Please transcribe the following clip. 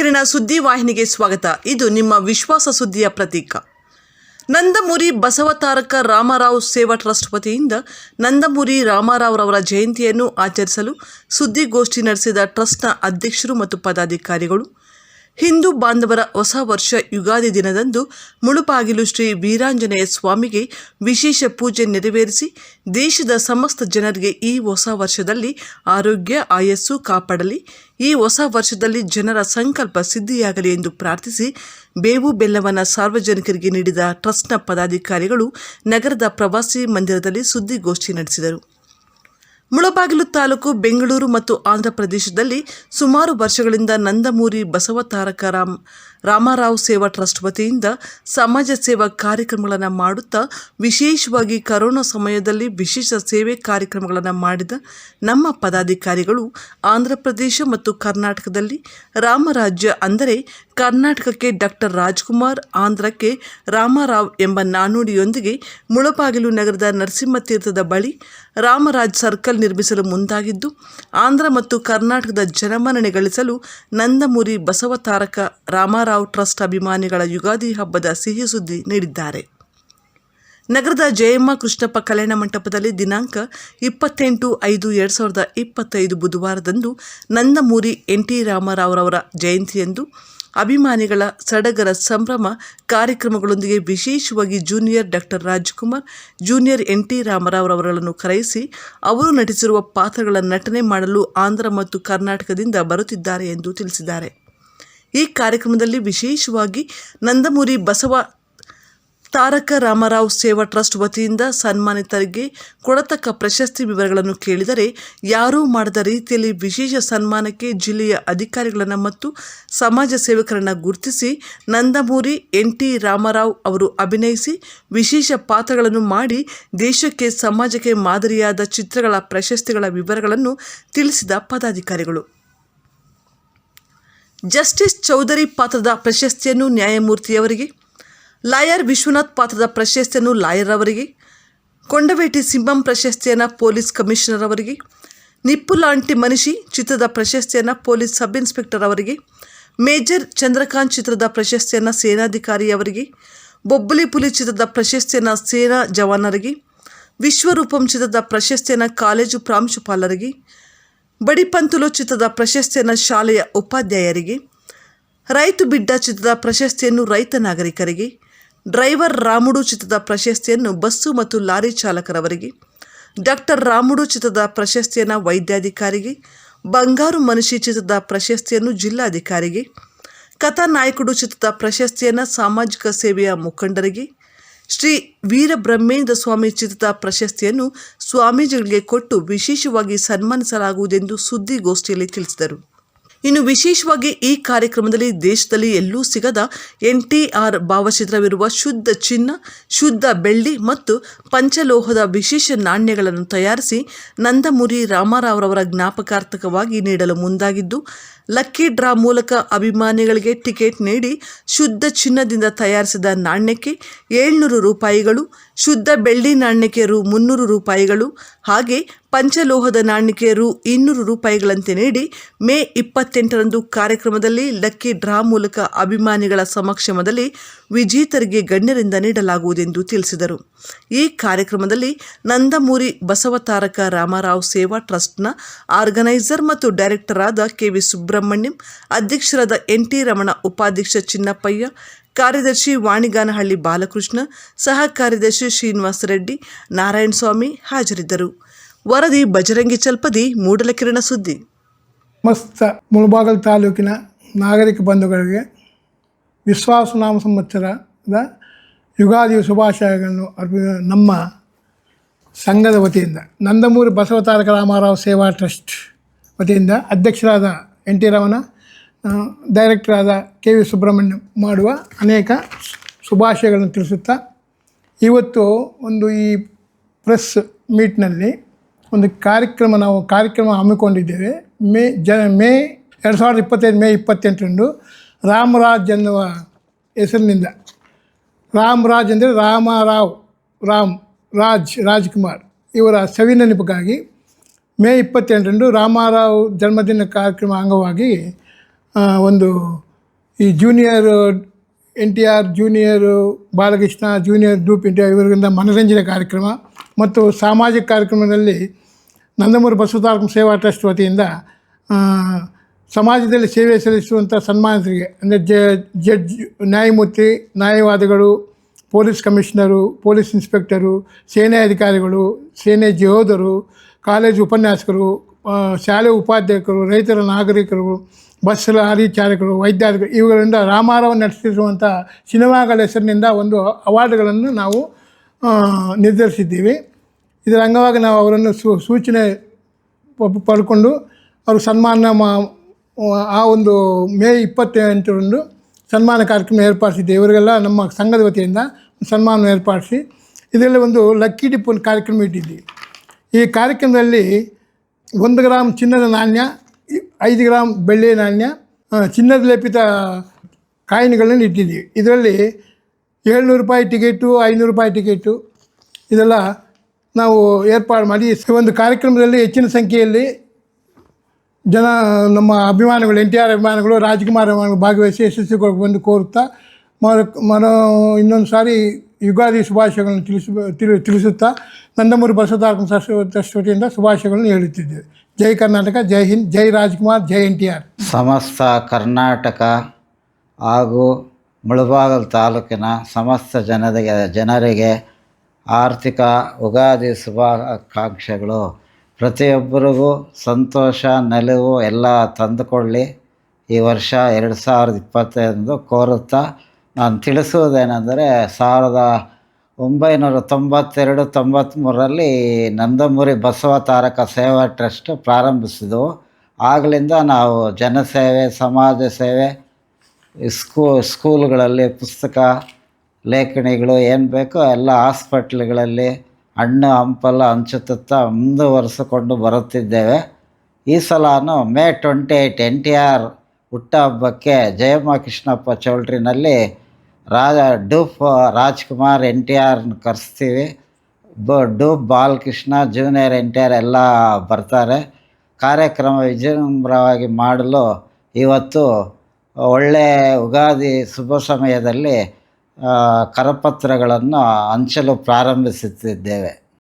ಕಿರಣ ಸುದ್ದಿ ವಾಹಿನಿಗೆ ಸ್ವಾಗತ. ಇದು ನಿಮ್ಮ ವಿಶ್ವಾಸ ಸುದ್ದಿಯ ಪ್ರತೀಕ. ನಂದಮುರಿ ಬಸವತಾರಕ ರಾಮರಾವ್ ಸೇವಾ ಟ್ರಸ್ಟ್ ವತಿಯಿಂದ ನಂದಮುರಿ ರಾಮರಾವ್ರವರ ಜಯಂತಿಯನ್ನು ಆಚರಿಸಲು ಸುದ್ದಿಗೋಷ್ಠಿ ನಡೆಸಿದ ಟ್ರಸ್ಟ್ನ ಅಧ್ಯಕ್ಷರು ಮತ್ತು ಪದಾಧಿಕಾರಿಗಳು ಹಿಂದೂ ಬಾಂಧವರ ಹೊಸ ವರ್ಷ ಯುಗಾದಿ ದಿನದಂದು ಮುಳುಪಾಗಿಲು ಶ್ರೀ ವೀರಾಂಜನೇಯ ಸ್ವಾಮಿಗೆ ವಿಶೇಷ ಪೂಜೆ ನೆರವೇರಿಸಿ ದೇಶದ ಸಮಸ್ತ ಜನರಿಗೆ ಈ ಹೊಸ ವರ್ಷದಲ್ಲಿ ಆರೋಗ್ಯ, ಆಯಸ್ಸು ಕಾಪಾಡಲಿ. ಈ ಹೊಸ ವರ್ಷದಲ್ಲಿ ಜನರ ಸಂಕಲ್ಪ ಸಿದ್ಧಿಯಾಗಲಿ ಎಂದು ಪ್ರಾರ್ಥಿಸಿ ಬೇವು ಬೆಲ್ಲವನ್ನು ಸಾರ್ವಜನಿಕರಿಗೆ ನೀಡಿದ ಟ್ರಸ್ಟ್ನ ಪದಾಧಿಕಾರಿಗಳು ನಗರದ ಪ್ರವಾಸಿ ಮಂದಿರದಲ್ಲಿ ಸುದ್ದಿಗೋಷ್ಠಿ ನಡೆಸಿದರು. ಮುಳಬಾಗಿಲು ತಾಲೂಕು ಬೆಂಗಳೂರು ಮತ್ತು ಆಂಧ್ರ ಪ್ರದೇಶದಲ್ಲಿ ಸುಮಾರು ವರ್ಷಗಳಿಂದ ನಂದಮೂರಿ ಬಸವ ರಾಮ್ ರಾಮರಾವ್ ಸೇವಾ ಟ್ರಸ್ಟ್ ವತಿಯಿಂದ ಸಮಾಜ ಸೇವಾ ಕಾರ್ಯಕ್ರಮಗಳನ್ನು ಮಾಡುತ್ತಾ ವಿಶೇಷವಾಗಿ ಕರೋನಾ ಸಮಯದಲ್ಲಿ ವಿಶೇಷ ಸೇವೆ ಕಾರ್ಯಕ್ರಮಗಳನ್ನು ಮಾಡಿದ ನಮ್ಮ ಪದಾಧಿಕಾರಿಗಳು ಆಂಧ್ರಪ್ರದೇಶ ಮತ್ತು ಕರ್ನಾಟಕದಲ್ಲಿ ರಾಮರಾಜ್ಯ ಅಂದರೆ ಕರ್ನಾಟಕಕ್ಕೆ ಡಾಕ್ಟರ್ ರಾಜ್ಕುಮಾರ್, ಆಂಧ್ರಕ್ಕೆ ರಾಮರಾವ್ ಎಂಬ ನಾಣ್ಣುಡಿಯೊಂದಿಗೆ ಮುಳಬಾಗಿಲು ನಗರದ ನರಸಿಂಹತೀರ್ಥದ ಬಳಿ ರಾಮರಾಜ್ ಸರ್ಕಲ್ ನಿರ್ಮಿಸಲು ಮುಂದಾಗಿದ್ದು, ಆಂಧ್ರ ಮತ್ತು ಕರ್ನಾಟಕದ ಜನಮನ್ನಣೆ ಗಳಿಸಲು ನಂದಮುರಿ ಬಸವತಾರಕ ರಾಮರಾವ್ ಟ್ರಸ್ಟ್ ಅಭಿಮಾನಿಗಳ ಯುಗಾದಿ ಹಬ್ಬದ ಸಿಹಿ ಸುದ್ದಿ ನೀಡಿದ್ದಾರೆ. ನಗರದ ಜಯಮ್ಮ ಕೃಷ್ಣಪ್ಪ ಕಲ್ಯಾಣ ಮಂಟಪದಲ್ಲಿ ದಿನಾಂಕ ಇಪ್ಪತ್ತೆಂಟು ಐದು ಎರಡು ಸಾವಿರದ ಇಪ್ಪತ್ತೈದು ಬುಧವಾರದಂದು ನಂದಮೂರಿ ಎನ್ ಟಿ ರಾಮರಾವ್ರವರ ಜಯಂತಿಯಂದು ಅಭಿಮಾನಿಗಳ ಸಡಗರ ಸಂಭ್ರಮ ಕಾರ್ಯಕ್ರಮಗಳೊಂದಿಗೆ ವಿಶೇಷವಾಗಿ junior doctor Rajkumar, junior N T ರಾಮರಾವ್ರವರನ್ನು ಕರೆಯಿಸಿ ಅವರು ನಟಿಸಿರುವ ಪಾತ್ರಗಳ ನಟನೆ ಮಾಡಲು ಆಂಧ್ರ ಮತ್ತು ಕರ್ನಾಟಕದಿಂದ ಬರುತ್ತಿದ್ದಾರೆ ಎಂದು ತಿಳಿಸಿದ್ದಾರೆ. ಈ ಕಾರ್ಯಕ್ರಮದಲ್ಲಿ ವಿಶೇಷವಾಗಿ ನಂದಮೂರಿ ಬಸವ ತಾರಕ ರಾಮರಾವ್ ಸೇವಾ ಟ್ರಸ್ಟ್ ವತಿಯಿಂದ ಸನ್ಮಾನಿತರಿಗೆ ಕೊಡತಕ್ಕ ಪ್ರಶಸ್ತಿ ವಿವರಗಳನ್ನು ಕೇಳಿದರೆ ಯಾರೂ ಮಾಡದ ರೀತಿಯಲ್ಲಿ ವಿಶೇಷ ಸನ್ಮಾನಕ್ಕೆ ಜಿಲ್ಲೆಯ ಅಧಿಕಾರಿಗಳನ್ನು ಮತ್ತು ಸಮಾಜ ಸೇವಕರನ್ನು ಗುರುತಿಸಿ ನಂದಮೂರಿ ಎನ್ ಟಿ ರಾಮರಾವ್ ಅವರು ಅಭಿನಯಿಸಿ ವಿಶೇಷ ಪಾತ್ರಗಳನ್ನು ಮಾಡಿ ದೇಶಕ್ಕೆ ಸಮಾಜಕ್ಕೆ ಮಾದರಿಯಾದ ಚಿತ್ರಗಳ ಪ್ರಶಸ್ತಿಗಳ ವಿವರಗಳನ್ನು ತಿಳಿಸಿದ ಪದಾಧಿಕಾರಿಗಳು. ಜಸ್ಟಿಸ್ ಚೌಧರಿ ಪಾತ್ರದ ಪ್ರಶಸ್ತಿಯನ್ನು ನ್ಯಾಯಮೂರ್ತಿಯವರಿಗೆ, ಲಾಯರ್ ವಿಶ್ವನಾಥ್ ಪಾತ್ರದ ಪ್ರಶಸ್ತಿಯನ್ನು ಲಾಯರ್ ಅವರಿಗೆ ಕೊಂಡವೇಟಿ ಸಿಂಹಂ ಪ್ರಶಸ್ತಿಯನ್ನು ಪೊಲೀಸ್ ಕಮಿಷನರ್ ಅವರಿಗೆ ನಿಪ್ಪುಲಾಂಟಿ ಮನಿಷಿ ಚಿತ್ರದ ಪ್ರಶಸ್ತಿಯನ್ನು ಪೊಲೀಸ್ ಸಬ್ ಇನ್ಸ್ಪೆಕ್ಟರ್ ಅವರಿಗೆ ಮೇಜರ್ ಚಂದ್ರಕಾಂತ್ ಚಿತ್ರದ ಪ್ರಶಸ್ತಿಯನ್ನು ಸೇನಾಧಿಕಾರಿ ಅವರಿಗೆ ಬೊಬ್ಬಲಿ ಪುಲಿ ಚಿತ್ರದ ಪ್ರಶಸ್ತಿಯನ್ನು ಸೇನಾ ಜವಾನರಿಗೆ, ವಿಶ್ವರೂಪಂ ಚಿತ್ರದ ಪ್ರಶಸ್ತಿಯನ್ನು ಕಾಲೇಜು ಪ್ರಾಂಶುಪಾಲರಿಗೆ ಬಡಿಪಂತುಲು ಚಿತ್ರದ ಪ್ರಶಸ್ತಿಯನ್ನು ಶಾಲೆಯ ಉಪಾಧ್ಯಾಯರಿಗೆ, ರೈತು ಬಿಡ್ಡ ಚಿತ್ರದ ಪ್ರಶಸ್ತಿಯನ್ನು ರೈತ ನಾಗರಿಕರಿಗೆ, ಡ್ರೈವರ್ ರಾಮುಡು ಚಿತ್ರದ ಪ್ರಶಸ್ತಿಯನ್ನು ಬಸ್ಸು ಮತ್ತು ಲಾರಿ ಚಾಲಕರವರಿಗೆ, ಡಾಕ್ಟರ್ ರಾಮುಡು ಚಿತ್ರದ ಪ್ರಶಸ್ತಿಯನ್ನು ವೈದ್ಯಾಧಿಕಾರಿಗೆ, ಬಂಗಾರು ಮನುಷ್ಯ ಚಿತ್ರದ ಪ್ರಶಸ್ತಿಯನ್ನು ಜಿಲ್ಲಾಧಿಕಾರಿಗೆ, ಕಥಾನಾಯಕುಡು ಚಿತ್ರದ ಪ್ರಶಸ್ತಿಯನ್ನು ಸಾಮಾಜಿಕ ಸೇವೆಯ ಮುಖಂಡರಿಗೆ ಶ್ರೀ ವೀರಬ್ರಹ್ಮೇಂದ್ರ ಸ್ವಾಮಿ ಚಿತ್ರದ ಪ್ರಶಸ್ತಿಯನ್ನು ಸ್ವಾಮೀಜಿಗಳಿಗೆ ಕೊಟ್ಟು ವಿಶೇಷವಾಗಿ ಸನ್ಮಾನಿಸಲಾಗುವುದೆಂದು ಸುದ್ದಿಗೋಷ್ಠಿಯಲ್ಲಿ ತಿಳಿಸಿದರು. ಇನ್ನು ವಿಶೇಷವಾಗಿ ಈ ಕಾರ್ಯಕ್ರಮದಲ್ಲಿ ದೇಶದಲ್ಲಿ ಎಲ್ಲೂ ಸಿಗದ ಎನ್ ಟಿ ಆರ್ ಭಾವಚಿತ್ರವಿರುವ ಶುದ್ಧ ಚಿನ್ನ, ಶುದ್ಧ ಬೆಳ್ಳಿ ಮತ್ತು ಪಂಚಲೋಹದ ವಿಶೇಷ ನಾಣ್ಯಗಳನ್ನು ತಯಾರಿಸಿ ನಂದಮುರಿ ರಾಮರಾವ್ರವರ ಜ್ಞಾಪಕಾರ್ಥಕವಾಗಿ ನೀಡಲು ಮುಂದಾಗಿದ್ದು, ಲಕ್ಕಿ ಡ್ರಾ ಮೂಲಕ ಅಭಿಮಾನಿಗಳಿಗೆ ಟಿಕೆಟ್ ನೀಡಿ ಶುದ್ಧ ಚಿನ್ನದಿಂದ ತಯಾರಿಸಿದ ನಾಣ್ಯಕ್ಕೆ ಏಳ್ನೂರು ರೂಪಾಯಿಗಳು, ಶುದ್ಧ ಬೆಳ್ಳಿ ನಾಣ್ಯಕ್ಕೆ ರು ಮುನ್ನೂರು ರೂಪಾಯಿಗಳು ಹಾಗೆ ಪಂಚಲೋಹದ ನಾಣ್ಯಕೆಯ ರು ಇನ್ನೂರು ರೂಪಾಯಿಗಳಂತೆ ನೀಡಿ ಮೇ ಇಪ್ಪತ್ತೆಂಟರಂದು ಕಾರ್ಯಕ್ರಮದಲ್ಲಿ ಲಕ್ಕಿ ಡ್ರಾ ಮೂಲಕ ಅಭಿಮಾನಿಗಳ ಸಮಕ್ಷಮದಲ್ಲಿ ವಿಜೇತರಿಗೆ ಗಣ್ಯರಿಂದ ನೀಡಲಾಗುವುದೆಂದು ತಿಳಿಸಿದರು. ಈ ಕಾರ್ಯಕ್ರಮದಲ್ಲಿ ನಂದಮೂರಿ ಬಸವತಾರಕ ರಾಮರಾವ್ ಸೇವಾ ಟ್ರಸ್ಟ್ನ ಆರ್ಗನೈಸರ್ ಮತ್ತು ಡೈರೆಕ್ಟರ್ ಆದ ಕೆ ವಿ ಸುಬ್ರಹ್ಮಣ್ಯಂ, ಅಧ್ಯಕ್ಷರಾದ ಎನ್ ಟಿ ರಮಣ, ಉಪಾಧ್ಯಕ್ಷ ಚಿನ್ನಪ್ಪಯ್ಯ, ಕಾರ್ಯದರ್ಶಿ ವಾಣಿಗಾನಹಳ್ಳಿ ಬಾಲಕೃಷ್ಣ ಸಹ ಕಾರ್ಯದರ್ಶಿ ಶ್ರೀನಿವಾಸ ರೆಡ್ಡಿ, ನಾರಾಯಣಸ್ವಾಮಿ ಹಾಜರಿದ್ದರು. ವರದಿ ಬಜರಂಗಿ ಚಲ್ಪದಿ ಮೂಡಲಕಿರಣ ಸುದ್ದಿ. ಮಸ್ತ ಮುಳಬಾಗಲ್ ತಾಲೂಕಿನ ನಾಗರಿಕ ಬಂಧುಗಳಿಗೆ ವಿಶ್ವಾಸನಾಮ ಸಂವತ್ಸರದ ಯುಗಾದಿ ಶುಭಾಶಯಗಳನ್ನು ಅರ್ಪಿ ನಮ್ಮ ಸಂಘದ ವತಿಯಿಂದ, ನಂದಮೂರಿ ಬಸವತಾರಕ ರಾಮಾರಾವ್ ಸೇವಾ ಟ್ರಸ್ಟ್ ವತಿಯಿಂದ ಅಧ್ಯಕ್ಷರಾದ ಎನ್ ಟಿ ರಮಣ ಡೈರೆಕ್ಟರಾದ ಕೆ ವಿ ಸುಬ್ರಹ್ಮಣ್ಯ ಮಾಡುವ ಅನೇಕ ಶುಭಾಶಯಗಳನ್ನು ತಿಳಿಸುತ್ತಾ, ಇವತ್ತು ಒಂದು ಈ ಪ್ರೆಸ್ ಮೀಟ್ನಲ್ಲಿ ಒಂದು ಕಾರ್ಯಕ್ರಮ ನಾವು ಕಾರ್ಯಕ್ರಮ ಹಮ್ಮಿಕೊಂಡಿದ್ದೇವೆ. ಮೇ ಜ ಮೇ ಎರಡು ಸಾವಿರದ ಇಪ್ಪತ್ತೈದು, ಮೇ ಇಪ್ಪತ್ತೆಂಟರಂದು ರಾಮರಾಜ್ ಎನ್ನುವ ಹೆಸರಿನಿಂದ. ರಾಮರಾಜ್ ಅಂದರೆ ರಾಮರಾವ್, ರಾಮ್, ರಾಜ್, ರಾಜ್ಕುಮಾರ್ ಇವರ ಸವಿನೆನಪಿಗಾಗಿ ಮೇ ಇಪ್ಪತ್ತೆಂಟರಂದು ರಾಮರಾವ್ ಜನ್ಮದಿನ ಕಾರ್ಯಕ್ರಮ ಅಂಗವಾಗಿ ಒಂದು ಈ junior N T R junior Balakrishna junior group India ಇವರಿಂದ ಮನರಂಜನೆ ಕಾರ್ಯಕ್ರಮ ಮತ್ತು ಸಾಮಾಜಿಕ ಕಾರ್ಯಕ್ರಮದಲ್ಲಿ ನಂದಮೂರು ಬಸವತಾರಕ ಸೇವಾ ಟ್ರಸ್ಟ್ ವತಿಯಿಂದ ಸಮಾಜದಲ್ಲಿ ಸೇವೆ ಸಲ್ಲಿಸುವಂಥ ಸನ್ಮಾನಿತರಿಗೆ ಅಂದರೆ ಜ, ಜಡ್ಜ್, ನ್ಯಾಯಮೂರ್ತಿ, ನ್ಯಾಯವಾದಿಗಳು, ಪೊಲೀಸ್ ಕಮಿಷನರು, ಪೊಲೀಸ್ ಇನ್ಸ್ಪೆಕ್ಟರು, ಸೇನೆ ಅಧಿಕಾರಿಗಳು, ಸೇನೆ ಜಯೋಧರು ಕಾಲೇಜು ಉಪನ್ಯಾಸಕರು ಶಾಲೆ ಉಪಾಧ್ಯಾಯಕರು ರೈತರ ನಾಗರಿಕರು, ಬಸ್ ಲಾರಿ ಚಾಲಕರು ವೈದ್ಯಾಧಿಕಾರಿ ಇವುಗಳಿಂದ ರಾಮಾರಾವ್ ನಡೆಸಿರುವಂಥ ಸಿನಿಮಾಗಳ ಹೆಸರಿನಿಂದ ಒಂದು ಅವಾರ್ಡ್ಗಳನ್ನು ನಾವು ನಿರ್ಧರಿಸಿದ್ದೀವಿ. ಇದರ ಅಂಗವಾಗಿ ನಾವು ಅವರನ್ನು ಸೂಚನೆ ಪಡ್ಕೊಂಡು ಅವರು ಸನ್ಮಾನ ಆ ಒಂದು ಮೇ ಇಪ್ಪತ್ತೆಂಟರಂದು ಸನ್ಮಾನ ಕಾರ್ಯಕ್ರಮ ಏರ್ಪಡಿಸಿದ್ದೆ. ಇವರಿಗೆಲ್ಲ ನಮ್ಮ ಸಂಘದ ವತಿಯಿಂದ ಸನ್ಮಾನ ಏರ್ಪಡಿಸಿ ಇದರಲ್ಲಿ ಒಂದು ಲಕ್ಕಿ ಡಿಪ್ ಕಾರ್ಯಕ್ರಮ ಇಟ್ಟಿದ್ದೀವಿ ಈ ಕಾರ್ಯಕ್ರಮದಲ್ಲಿ ಒಂದು ಗ್ರಾಮ್ ಚಿನ್ನದ ನಾಣ್ಯ, ಐದು ಗ್ರಾಮ್ ಬೆಳ್ಳಿ ನಾಣ್ಯ ಚಿನ್ನದ ಲೇಪಿತ ಕಾಯಿನ್ಗಳನ್ನು ಇಟ್ಟಿದ್ದೀವಿ ಇದರಲ್ಲಿ ಏಳ್ನೂರು ರೂಪಾಯಿ ಟಿಕೆಟು, ಐನೂರು ರೂಪಾಯಿ ಟಿಕೆಟು. ಇದೆಲ್ಲ ನಾವು ಏರ್ಪಾಡು ಮಾಡಿ ಒಂದು ಕಾರ್ಯಕ್ರಮದಲ್ಲಿ ಹೆಚ್ಚಿನ ಸಂಖ್ಯೆಯಲ್ಲಿ ಜನ, ನಮ್ಮ ಅಭಿಮಾನಿಗಳು, ಎನ್ ಟಿ ಆರ್ ಅಭಿಮಾನಿಗಳು, ರಾಜ್ಕುಮಾರ್ ಅಭಿಮಾನಿಗಳು ಭಾಗವಹಿಸಿ ಯಶಸ್ವಿಗೊಳಗೆ ಬಂದು ಕೋರುತ್ತಾ, ಮರ, ಮರೋ, ಇನ್ನೊಂದು ಸಾರಿ ಯುಗಾದಿ ಶುಭಾಶಯಗಳನ್ನು ತಿಳಿಸ, ತಿಳಿ, ತಿಳಿಸುತ್ತಾ, ನಂದಮೂರು ಬಸವತಾರಕ ಟ್ರಸ್ಟ್ ವತಿಯಿಂದ ಶುಭಾಶಯಗಳನ್ನು ಹೇಳುತ್ತಿದ್ದೇವೆ. ಜೈ ಕರ್ನಾಟಕ, ಜೈ ಹಿಂದ್, ಜೈ ರಾಜ್ಕುಮಾರ್, ಜೈ ಎನ್ ಟಿ ಆರ್. ಸಮಸ್ತ ಕರ್ನಾಟಕ ಹಾಗೂ ಮುಳಬಾಗಲ್ ತಾಲೂಕಿನ ಸಮಸ್ತ ಜನರಿಗೆ ಜನರಿಗೆ ಆರ್ಥಿಕ ಉಗಾದಿ ಶುಭಾಕಾಂಕ್ಷೆಗಳು. ಪ್ರತಿಯೊಬ್ಬರಿಗೂ ಸಂತೋಷ, ನೆಲುವು ಎಲ್ಲ ತಂದುಕೊಳ್ಳಿ. ಈ ವರ್ಷ ಎರಡು ಸಾವಿರದ ಇಪ್ಪತ್ತೈದು ಕೋರುತ್ತಾ ನಾನು ತಿಳಿಸುವುದೇನೆಂದರೆ ಸಾವಿರದ ಒಂಬೈನೂರ ತೊಂಬತ್ತೆರಡು ತೊಂಬತ್ತ್ಮೂರರಲ್ಲಿ ನಂದಮುರಿ ಬಸವ ತಾರಕ ಸೇವಾ ಟ್ರಸ್ಟ್ ಪ್ರಾರಂಭಿಸಿದವು. ಆಗಲಿಂದ ನಾವು ಜನಸೇವೆ, ಸಮಾಜ ಸೇವೆ ಸ್ಕೂ, ಸ್ಕೂಲ್ಗಳಲ್ಲಿ ಪುಸ್ತಕ ಲೇಖನಿಗಳು ಏನು ಬೇಕೋ ಎಲ್ಲ ಹಾಸ್ಪಿಟ್ಲ್ಗಳಲ್ಲಿ ಹಣ್ಣು ಹಂಪಲ್ಲ ಹಂಚುತ್ತಾ ಮುಂದುವರೆಸಿಕೊಂಡು ಬರುತ್ತಿದ್ದೇವೆ. ಈ ಸಲಾನು May twenty eight N T R ಹುಟ್ಟಹಬ್ಬಕ್ಕೆ Jayamma Krishnappa ಚೌಲ್ಟ್ರಿನಲ್ಲಿ ರಾಜ ಡೂಪ್ ರಾಜ್ಕುಮಾರ್ ಎನ್ ಟಿ ಆರ್ನ ಕರೆಸ್ತೀವಿ. ಬ dupe Balakrishna junior N T R ಎಲ್ಲ ಬರ್ತಾರೆ. ಕಾರ್ಯಕ್ರಮ ವಿಜೃಂಭಣವಾಗಿ ಮಾಡಲು ಇವತ್ತು ಒಳ್ಳೆ ಉಗಾದಿ ಶುಭ ಸಮಯದಲ್ಲಿ ಕರಪತ್ರಗಳನ್ನು ಹಂಚಲು ಪ್ರಾರಂಭಿಸುತ್ತಿದ್ದೇವೆ.